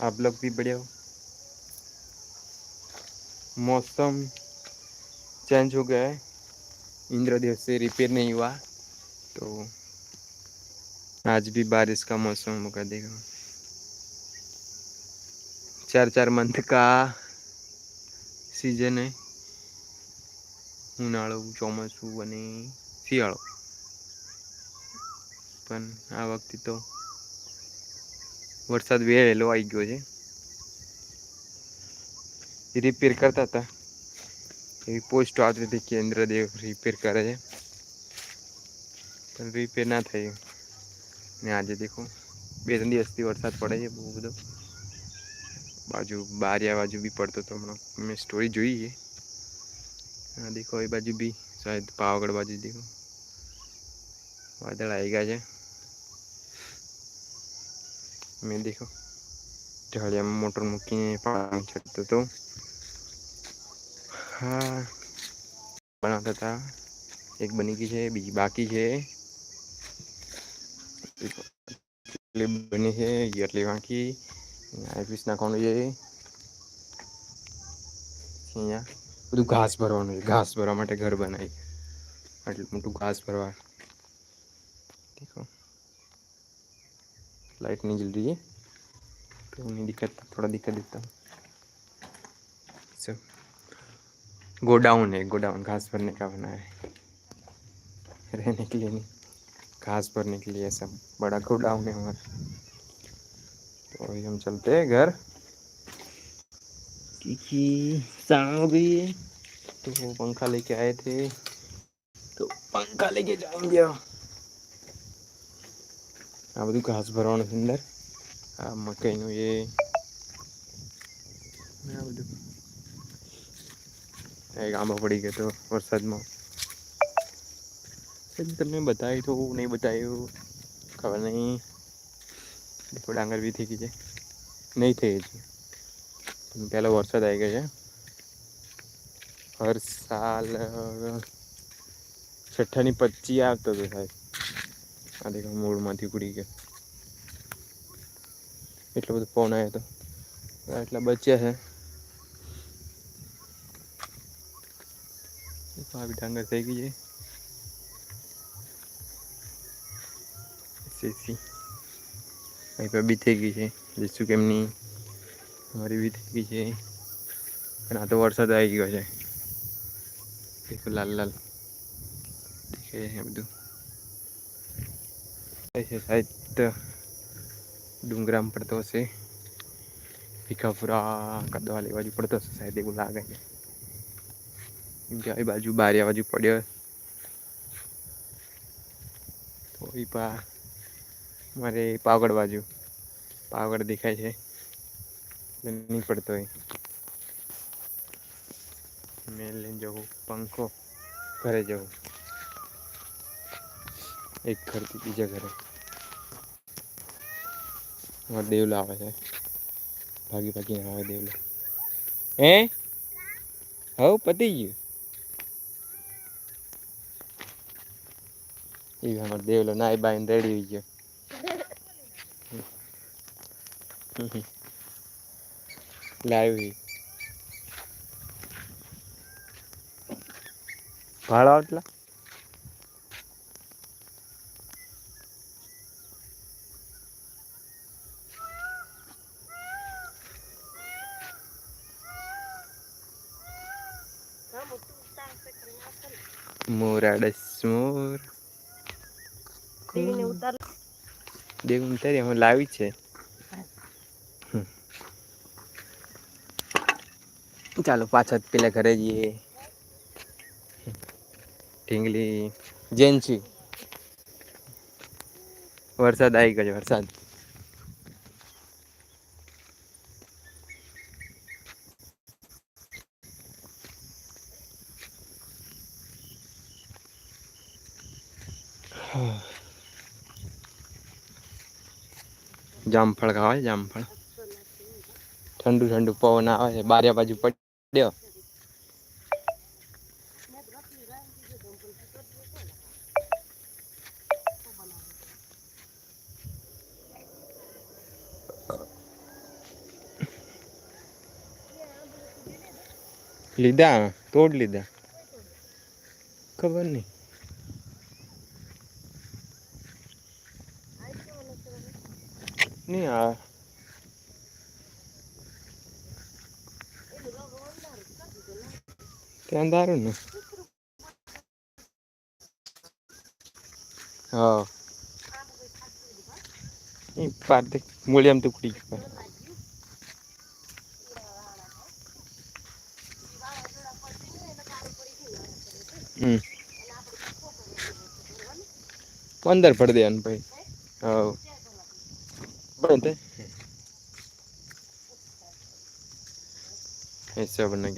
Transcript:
आप लोग भी बढ़िया हो मौसम चेंज हो गया है इंद्र देव से रिपेयर नहीं हुआ तो आज भी बारिश का मौसम होगा देखो चार चार मंथ का सीजन है ઉનાળો ચોમાસું અને શિયાળો પણ આ વખતે તો વરસાદ વહેલો આવી ગયો છે. રિપેર કરતા હતા. એવી પોસ્ટો આવતી હતી કેન્દ્રદેવ રિપેર કરે છે. પણ રિપેર ના થઈ ને આજે દેખો, બે ત્રણ દિવસથી વરસાદ પડે છે બહુ બધો. બાજુ બારિયા બાજુ બી પડતો હતો હમણાં. મેં સ્ટોરી જોઈએ છે. દેખો, એ બાજુ બી શાયદ પાવાગઢ બાજુ દેખો. વાદળ આવી ગયા છે. મેં દેખો ઢાળિયામાં મોટર મૂકીને પાણી છટતો હતો હા બનાવતા હતા એક બની ગઈ છે બીજી બાકી છે એટલી બની છે એટલી બાકી આઈપીસ નાખવાનું છે અહીંયા બધું ઘાસ ભરવાનું છે ઘાસ ભરવા માટે ઘર બનાવી આટલું મોટું ઘાસ ભરવા लाइट नहीं जल रही है। तो नहीं दिक्कत, थोड़ा दिक्कत देता हूँ। सब। गोडाउन है, गोडाउन, घास भरने का बना है। रहने के लिए नहीं, घास भरने के लिए सब। बड़ा गोडाउन है हमारा। तो अभी हम चलते हैं घर। क्योंकि सांग भी है तो पंखा लेके आए थे। तो पंखा लेके जाएँगे આ બધું ઘાસ ભરવાનું અંદર. આ મકાઈનું એ. આ બધું. એક આંબો પડી ગયો તો વરસાદમાં. તમને બતાવ્યું તો નહીં બતાવ્યું. ખબર નહીં. દેખો ડાંગર બી થઈ ગઈ છે. નહીં થઈ છે. પહેલો વરસાદ આવી ગયો છે. હર સાલ છઠ્ઠાની પચી આવતો હતો સાહેબ આ દેખો મૂળમાંથી ઉડી ગયો એટલો બધો ફોન આવ્યો હતો એટલા બચ્યા છે આવી ડાંગર થઈ ગઈ છે સીસી અહીં પર બી થઈ ગઈ છે જેસુ કેમની અમારી બી થઈ ગઈ છે પણ આ તો વરસાદ આવી ગયો છે દેખો લાલ લાલ દેખાય છે બધું છે શાયદ ડુંગરામાં પડતો હશે ભીખાપુરા કદવાલી બાજુ પડતો હશે સાહેબ એવું લાગે છે કેમ કે આ બાજુ બારિયા બાજુ પડ્યો તો એ પા મારે પાવગઢ બાજુ પાવગઢ દેખાય છે નહીં પડતો હોય મેં લઈને જવું પંખો ઘરે જવું એક ઘરથી બીજા ઘરે દેવલો આવે છે. ભાગી ભાગીને આવે દેવલો. હે? હવ પતી ગયું. એ અમારો દેવલો નાઈ બાઈને રેડી ગયો. લાવી. ભાડો આટલા? મોરાડસ મોર. દેવ ઉતારી હું લાવી છે. ચાલો પાછા પેલા ઘરે જઈએ. ઢીંગલી જેન્સી વરસાદ આવી ગયો વરસાદ. જામફળ ખાવાય જામફળ. ઠંડુ ઠંડુ પવન આવે છે, બારે બાજુ પડ્યો. લીધા, તોડ લીધા. ખબર નહીં. નહીં આ ત્યાં દારૂ ને હા એ પાર દેખ મૂળિયામ ટુકડી ગયું હમ અંદર પડી દેવાનું ભાઈ હા frente. Ahí se abren.